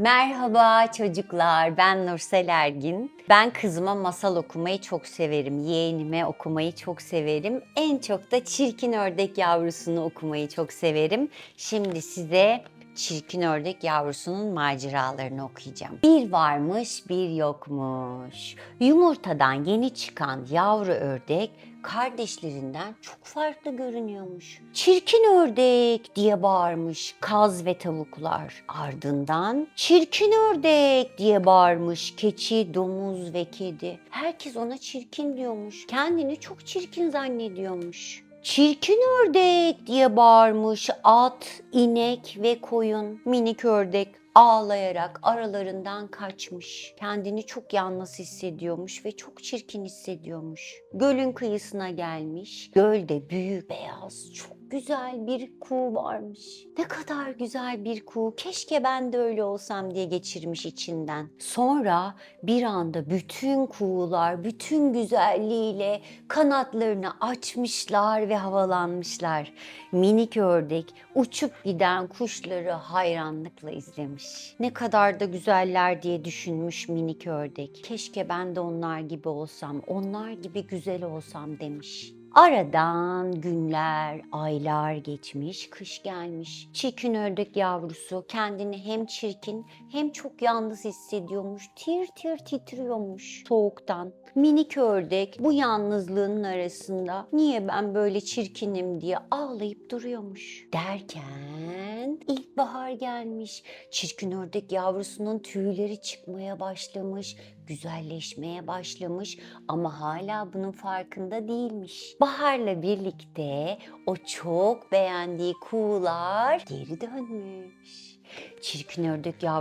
Merhaba çocuklar, ben Nursel Ergin. Ben kızıma masal okumayı çok severim, yeğenime okumayı çok severim. En çok da Çirkin Ördek Yavrusunu okumayı çok severim. Şimdi size Çirkin Ördek Yavrusunun maceralarını okuyacağım. Bir varmış, bir yokmuş. Yumurtadan yeni çıkan yavru ördek kardeşlerinden çok farklı görünüyormuş. Çirkin ördek diye bağırmış kaz ve tavuklar. Ardından çirkin ördek diye bağırmış keçi, domuz ve kedi. Herkes ona çirkin diyormuş. Kendini çok çirkin zannediyormuş. Çirkin ördek diye bağırmış at, inek ve koyun. Minik ördek ağlayarak aralarından kaçmış. Kendini çok yalnız hissediyormuş ve çok çirkin hissediyormuş. Gölün kıyısına gelmiş. Gölde büyük, beyaz, çok güzel bir kuğu varmış. Ne kadar güzel bir kuğu. Keşke ben de öyle olsam diye geçirmiş içinden. Sonra bir anda bütün kuğular bütün güzelliğiyle kanatlarını açmışlar ve havalanmışlar. Minik ördek uçup giden kuşları hayranlıkla izlemiş. Ne kadar da güzeller diye düşünmüş minik ördek. Keşke ben de onlar gibi olsam, onlar gibi güzel olsam demiş. Aradan günler, aylar geçmiş, kış gelmiş. Çirkin ördek yavrusu kendini hem çirkin hem çok yalnız hissediyormuş. Tir tir titriyormuş soğuktan. Minik ördek bu yalnızlığın arasında niye ben böyle çirkinim diye ağlayıp duruyormuş. Derken ilkbahar gelmiş. Çirkin ördek yavrusunun tüyleri çıkmaya başlamış, güzelleşmeye başlamış ama hala bunun farkında değilmiş. Baharla birlikte o çok beğendiği kuğular geri dönmüş. Çirkin ördek yavrusu